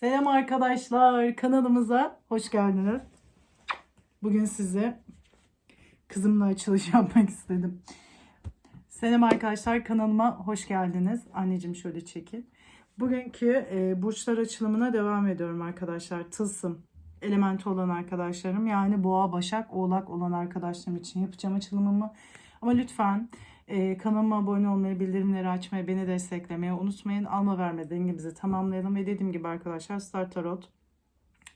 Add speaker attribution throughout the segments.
Speaker 1: Selam arkadaşlar kanalımıza hoş geldiniz. Bugün size kızımla açılış yapmak istedim. Selam arkadaşlar kanalıma hoş geldiniz. Anneciğim şöyle çekil. Bugünkü e, burçlar açılımına devam ediyorum arkadaşlar. Tılsım elementi olan arkadaşlarım yani boğa, başak, oğlak olan arkadaşlarım için yapacağım açılımımı. Ama lütfen e, kanalıma abone olmayı, bildirimleri açmayı, beni desteklemeyi unutmayın. Alma verme dengemizi tamamlayalım. Ve dediğim gibi arkadaşlar Star Tarot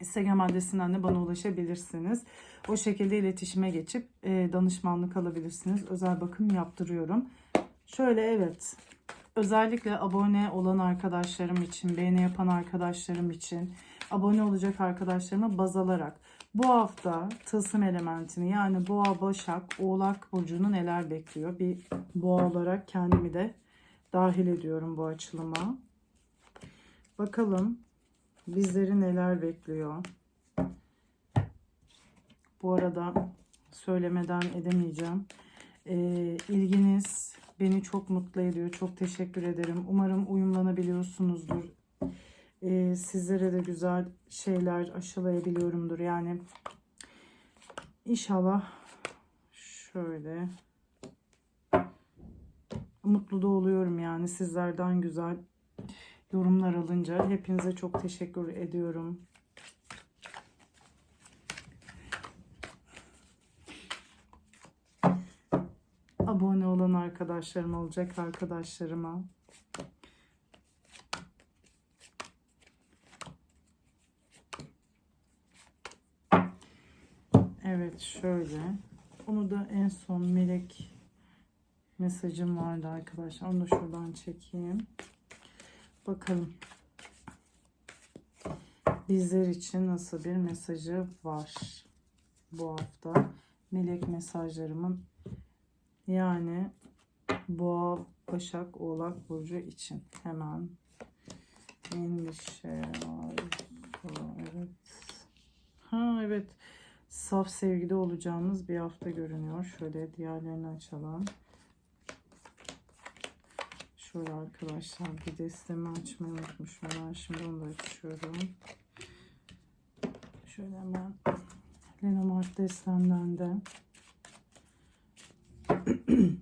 Speaker 1: Instagram adresinden de bana ulaşabilirsiniz. O şekilde iletişime geçip e, danışmanlık alabilirsiniz. Özel bakım yaptırıyorum. Şöyle evet. Özellikle abone olan arkadaşlarım için, beğeni yapan arkadaşlarım için, abone olacak arkadaşlarımı baz alarak bu hafta tılsım elementini yani boğa, başak, oğlak burcunu neler bekliyor? Bir boğa olarak kendimi de dahil ediyorum bu açılıma. Bakalım bizleri neler bekliyor? Bu arada söylemeden edemeyeceğim. Ee, ilginiz beni çok mutlu ediyor. Çok teşekkür ederim. Umarım uyumlanabiliyorsunuzdur. Ee, sizlere de güzel şeyler aşılayabiliyorumdur. Yani inşallah şöyle mutlu da oluyorum yani sizlerden güzel yorumlar alınca. Hepinize çok teşekkür ediyorum. Abone olan arkadaşlarım olacak arkadaşlarıma. Evet şöyle. Onu da en son melek mesajım vardı arkadaşlar. Onu da şuradan çekeyim. Bakalım. Bizler için nasıl bir mesajı var bu hafta. Melek mesajlarımın yani Boğa, Başak, Oğlak Burcu için hemen endişe var. Evet. Ha evet. Saf sevgide olacağımız bir hafta görünüyor. Şöyle diğerlerini açalım. Şöyle arkadaşlar bir destemi açmayı unutmuşum. Ben şimdi onu da açıyorum. Şöyle hemen Lenomart destemden de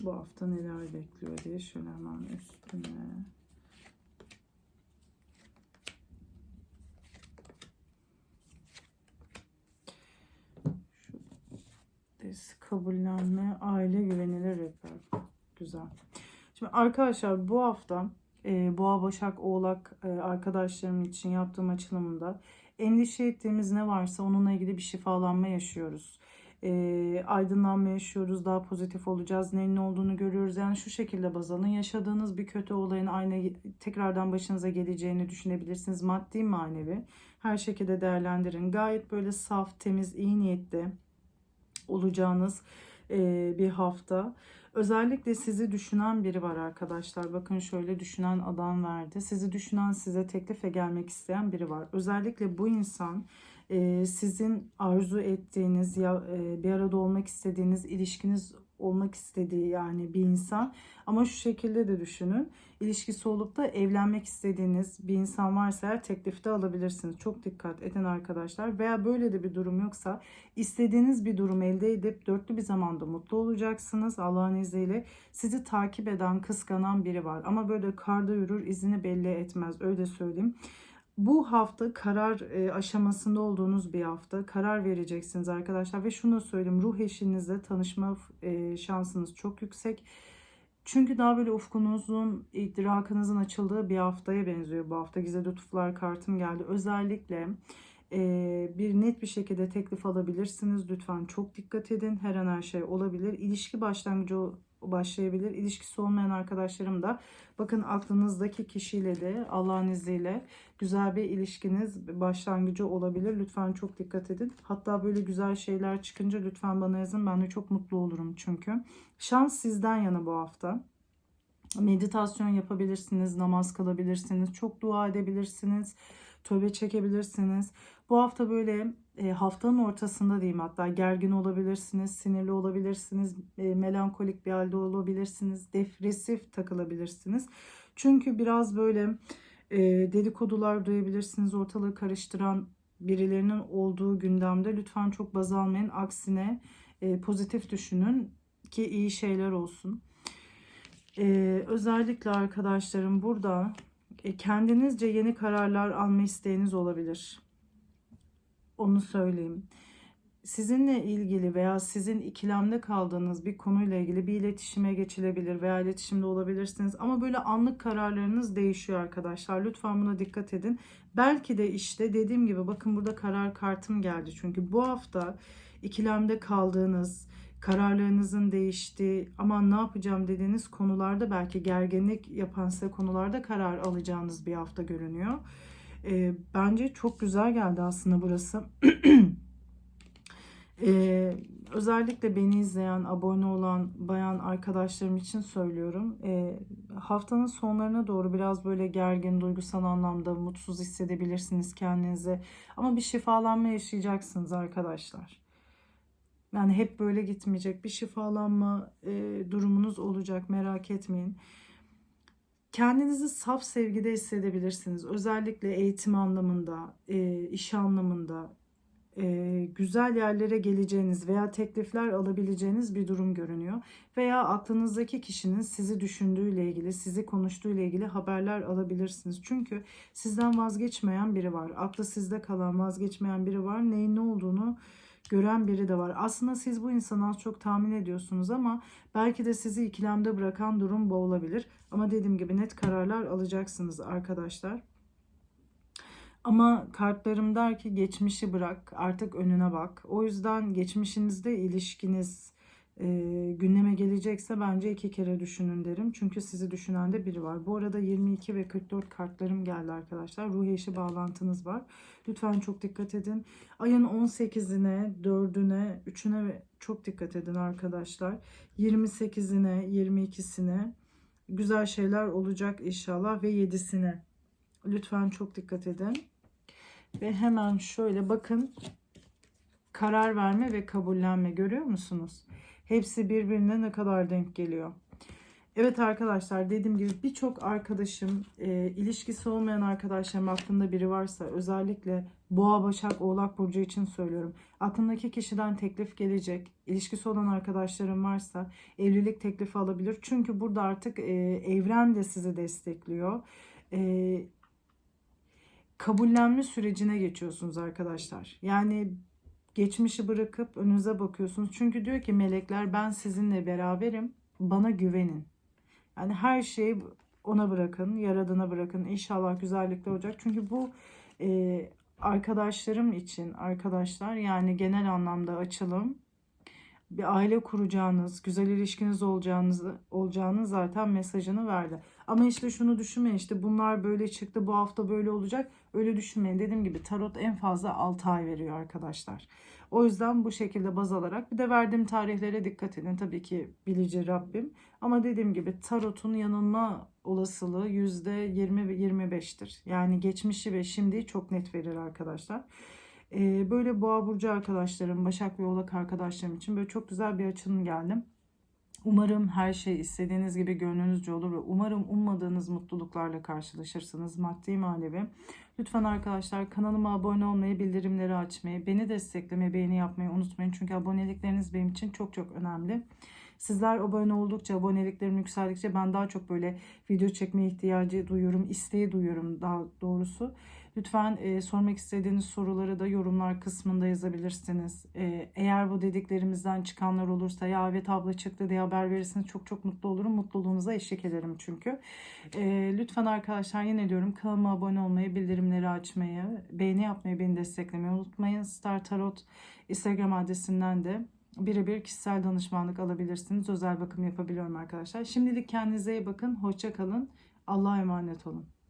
Speaker 1: bu hafta neler bekliyor diye şöyle hemen üstüne kabullenme, aile güvenilir rehber. Güzel. Şimdi arkadaşlar bu hafta e, Boğa, Başak, Oğlak e, arkadaşlarım için yaptığım açılımında endişe ettiğimiz ne varsa onunla ilgili bir şifalanma yaşıyoruz. E, aydınlanma yaşıyoruz, daha pozitif olacağız, neyin ne olduğunu görüyoruz. Yani şu şekilde baz alın. Yaşadığınız bir kötü olayın aynı tekrardan başınıza geleceğini düşünebilirsiniz. Maddi, manevi. Her şekilde değerlendirin. Gayet böyle saf, temiz, iyi niyetli olacağınız bir hafta. Özellikle sizi düşünen biri var arkadaşlar. Bakın şöyle düşünen adam verdi. Sizi düşünen, size teklife gelmek isteyen biri var. Özellikle bu insan sizin arzu ettiğiniz ya bir arada olmak istediğiniz ilişkiniz olmak istediği yani bir insan. Ama şu şekilde de düşünün. İlişkisi olup da evlenmek istediğiniz bir insan varsa eğer teklifte alabilirsiniz. Çok dikkat edin arkadaşlar. Veya böyle de bir durum yoksa istediğiniz bir durum elde edip dörtlü bir zamanda mutlu olacaksınız. Allah'ın izniyle sizi takip eden, kıskanan biri var. Ama böyle karda yürür, izini belli etmez. Öyle söyleyeyim. Bu hafta karar e, aşamasında olduğunuz bir hafta. Karar vereceksiniz arkadaşlar. Ve şunu söyleyeyim. Ruh eşinizle tanışma e, şansınız çok yüksek. Çünkü daha böyle ufkunuzun, idrakınızın açıldığı bir haftaya benziyor bu hafta. Gizli lütuflar kartım geldi. Özellikle e, bir net bir şekilde teklif alabilirsiniz. Lütfen çok dikkat edin. Her an her şey olabilir. İlişki başlangıcı başlayabilir. İlişkisi olmayan arkadaşlarım da bakın aklınızdaki kişiyle de Allah'ın izniyle güzel bir ilişkiniz başlangıcı olabilir. Lütfen çok dikkat edin. Hatta böyle güzel şeyler çıkınca lütfen bana yazın. Ben de çok mutlu olurum çünkü. Şans sizden yana bu hafta. Meditasyon yapabilirsiniz, namaz kılabilirsiniz, çok dua edebilirsiniz, tövbe çekebilirsiniz. Bu hafta böyle e, haftanın ortasında diyeyim hatta gergin olabilirsiniz, sinirli olabilirsiniz, e, melankolik bir halde olabilirsiniz, depresif takılabilirsiniz. Çünkü biraz böyle E, dedikodular duyabilirsiniz. Ortalığı karıştıran birilerinin olduğu gündemde lütfen çok baz almayın. Aksine pozitif düşünün ki iyi şeyler olsun. Özellikle arkadaşlarım burada kendinizce yeni kararlar alma isteğiniz olabilir. Onu söyleyeyim. Sizinle ilgili veya sizin ikilemde kaldığınız bir konuyla ilgili bir iletişime geçilebilir veya iletişimde olabilirsiniz. Ama böyle anlık kararlarınız değişiyor arkadaşlar. Lütfen buna dikkat edin. Belki de işte dediğim gibi bakın burada karar kartım geldi. Çünkü bu hafta ikilemde kaldığınız, kararlarınızın değiştiği, aman ne yapacağım dediğiniz konularda belki gerginlik yapan size konularda karar alacağınız bir hafta görünüyor. Ee, bence çok güzel geldi aslında burası. Ee, özellikle beni izleyen, abone olan bayan arkadaşlarım için söylüyorum. Ee, haftanın sonlarına doğru biraz böyle gergin, duygusal anlamda mutsuz hissedebilirsiniz kendinizi. Ama bir şifalanma yaşayacaksınız arkadaşlar. Yani hep böyle gitmeyecek. Bir şifalanma e, durumunuz olacak merak etmeyin. Kendinizi saf sevgide hissedebilirsiniz. Özellikle eğitim anlamında, e, iş anlamında, e, güzel yerlere geleceğiniz veya teklifler alabileceğiniz bir durum görünüyor. Veya aklınızdaki kişinin sizi düşündüğüyle ilgili, sizi konuştuğuyla ilgili haberler alabilirsiniz. Çünkü sizden vazgeçmeyen biri var. Aklı sizde kalan vazgeçmeyen biri var. Neyin ne olduğunu gören biri de var. Aslında siz bu insanı az çok tahmin ediyorsunuz ama belki de sizi ikilemde bırakan durum bu olabilir. Ama dediğim gibi net kararlar alacaksınız arkadaşlar. Ama kartlarım der ki geçmişi bırak artık önüne bak. O yüzden geçmişinizde ilişkiniz e, gündeme gelecekse bence iki kere düşünün derim. Çünkü sizi düşünen de biri var. Bu arada 22 ve 44 kartlarım geldi arkadaşlar. Ruh eşi bağlantınız var. Lütfen çok dikkat edin. Ayın 18'ine, 4'üne, 3'üne çok dikkat edin arkadaşlar. 28'ine, 22'sine güzel şeyler olacak inşallah ve 7'sine. Lütfen çok dikkat edin. Ve hemen şöyle bakın karar verme ve kabullenme görüyor musunuz? Hepsi birbirine ne kadar denk geliyor. Evet arkadaşlar dediğim gibi birçok arkadaşım e, ilişkisi olmayan arkadaşlarım aklında biri varsa özellikle Boğa, Başak, Oğlak Burcu için söylüyorum. Aklındaki kişiden teklif gelecek. İlişkisi olan arkadaşlarım varsa evlilik teklifi alabilir. Çünkü burada artık e, evren de sizi destekliyor. E, kabullenme sürecine geçiyorsunuz arkadaşlar. Yani geçmişi bırakıp önünüze bakıyorsunuz. Çünkü diyor ki melekler ben sizinle beraberim. Bana güvenin. Yani her şeyi ona bırakın, yaradana bırakın. İnşallah güzellikler olacak. Çünkü bu e, arkadaşlarım için arkadaşlar yani genel anlamda açılım bir aile kuracağınız, güzel ilişkiniz olacağınız olacağını zaten mesajını verdi. Ama işte şunu düşünmeyin işte bunlar böyle çıktı bu hafta böyle olacak. Öyle düşünmeyin. Dediğim gibi tarot en fazla 6 ay veriyor arkadaşlar. O yüzden bu şekilde baz alarak bir de verdiğim tarihlere dikkat edin. Tabii ki bilici Rabbim. Ama dediğim gibi tarotun yanılma olasılığı %20 ve 25'tir. Yani geçmişi ve şimdiyi çok net verir arkadaşlar. Ee, böyle boğa burcu arkadaşlarım, Başak ve Oğlak arkadaşlarım için böyle çok güzel bir açılım geldim. Umarım her şey istediğiniz gibi gönlünüzce olur ve umarım ummadığınız mutluluklarla karşılaşırsınız maddi manevi. Lütfen arkadaşlar kanalıma abone olmayı, bildirimleri açmayı, beni desteklemeyi, beğeni yapmayı unutmayın. Çünkü abonelikleriniz benim için çok çok önemli. Sizler abone oldukça, aboneliklerim yükseldikçe ben daha çok böyle video çekmeye ihtiyacı duyuyorum, isteği duyuyorum daha doğrusu. Lütfen e, sormak istediğiniz soruları da yorumlar kısmında yazabilirsiniz. E, eğer bu dediklerimizden çıkanlar olursa ya evet abla çıktı diye haber verirseniz çok çok mutlu olurum. Mutluluğunuza eşlik ederim çünkü. E, lütfen arkadaşlar yine diyorum kanalıma abone olmayı, bildirimleri açmayı, beğeni yapmayı, beni desteklemeyi unutmayın. Star Tarot Instagram adresinden de birebir kişisel danışmanlık alabilirsiniz. Özel bakım yapabiliyorum arkadaşlar. Şimdilik kendinize iyi bakın. Hoşça kalın. Allah'a emanet olun.